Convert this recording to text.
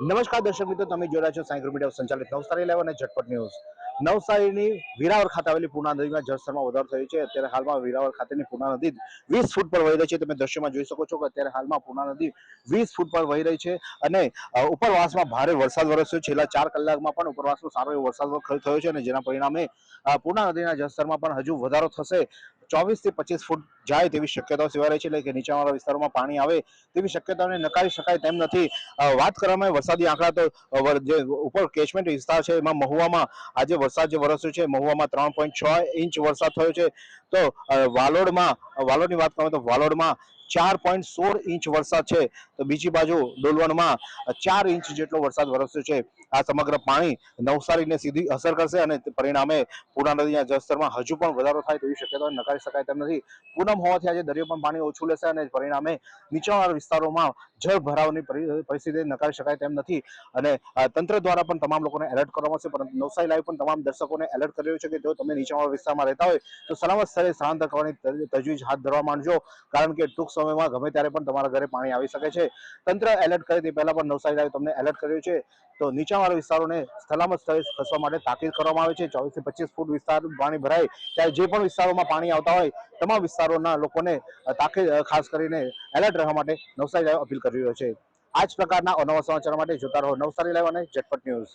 નમસ્કાર દર્શક મિત્રો, તમે જોડા છો સાયન્સ મીડિયા સંચાલિત નવસારી અને ઝટપટ ન્યૂઝ. નવસારીની વિરાવર ખાતે આવેલી પૂર્ણા નદીમાં જળસ્તરમાં વધારો થયો છે. અત્યારે હાલમાં વિરાવર ખાતેની પૂર્ણા નદી વીસ ફૂટ પર વહી રહી છે. તમે દ્રશ્યમાં જોઈ શકો છો કે અત્યારે હાલમાં પૂર્ણા નદી વીસ ફૂટ પર વહી રહી છે અને ઉપરવાસમાં ભારે વરસાદ વરસ્યો છેલ્લા ચાર કલાકમાં પણ ઉપરવાસમાં સારો એવો વરસાદ થયો છે અને જેના પરિણામે પૂર્ણા નદીના જળસ્તરમાં પણ હજુ વધારો થશે. ચોવીસથી પચીસ ફૂટ જાય તેવી શક્યતાઓ સેવાઈ રહી છે. એટલે કે નીચાણવાળા વિસ્તારોમાં પાણી આવે તેવી શક્યતાઓને નકારી શકાય તેમ નથી. વાત કરવામાં વરસાદી આંકડા તો જે ઉપર કેચમેન્ટ વિસ્તાર છે એમાં મહુવામાં આજે વરસાદ જે વરસ્યો છે, મહુવામાં ત્રણ પોઈન્ટ છ ઇંચ વરસાદ થયો છે. તો વાલોડમાં વાલોડની વાત કરવામાં તો વાલોડમાં ચાર પોઈન્ટ સોળ ઇંચ વરસાદ છે. તો બીજી બાજુ ડોલવણમાં ચાર ઇંચ જેટલો વરસાદ વરસ્યો છે. આ સમગ્ર પાણી નવસારીને સીધી અસર કરશે અને પરિણામે પૂના નદીના જળસ્તરમાં હજુ પણ વધારો થાય તેવી શક્યતા નકારી શકાય તેમ નથી. પૂનમ હોવાથી આજે દરિયો પણ પાણી ઓછું લેશે અને પરિણામે નીચાણવાળા વિસ્તારોમાં જળ ભરાવની પરિસ્થિતિ નકારી શકાય તેમ નથી. અને તંત્ર દ્વારા પણ તમામ લોકોને એલર્ટ કરવામાં આવશે, પરંતુ નવસારી લાઈવ પણ તમામ દર્શકોને એલર્ટ કરી રહ્યું છે કે જો તમે નીચાણવાળા વિસ્તારમાં રહેતા હોય તો સલામત સ્થળે સ્થળાંતર કરવાની તજવીજ હાથ ધરવા માંડજો. કારણ કે ટૂંક સમયમાં ગમે ત્યારે પણ તમારા ઘરે પાણી આવી શકે છે. તંત્ર એલર્ટ કરે તે પહેલા પણ નવસારી લાઈવ તમને એલર્ટ કર્યું છે. તો નીચાણવાળા વિસ્તારોને સલામત સ્થળે ખસવા માટે તાકીદ કરવામાં આવે છે. ચોવીસથી પચીસ ફૂટ વિસ્તાર પાણી ભરાય ત્યારે જે પણ વિસ્તારોમાં પાણી આવતા હોય, તમામ વિસ્તારોના લોકોને તાકીદ ખાસ કરીને એલર્ટ રહેવા માટે નવસારી લાઈવ અપીલ કરી રહ્યો છે. આ જ પ્રકારના અનવા સમાચાર માટે જોતા રહો નવસારી લાઈવ અને ઝટપટ ન્યૂઝ.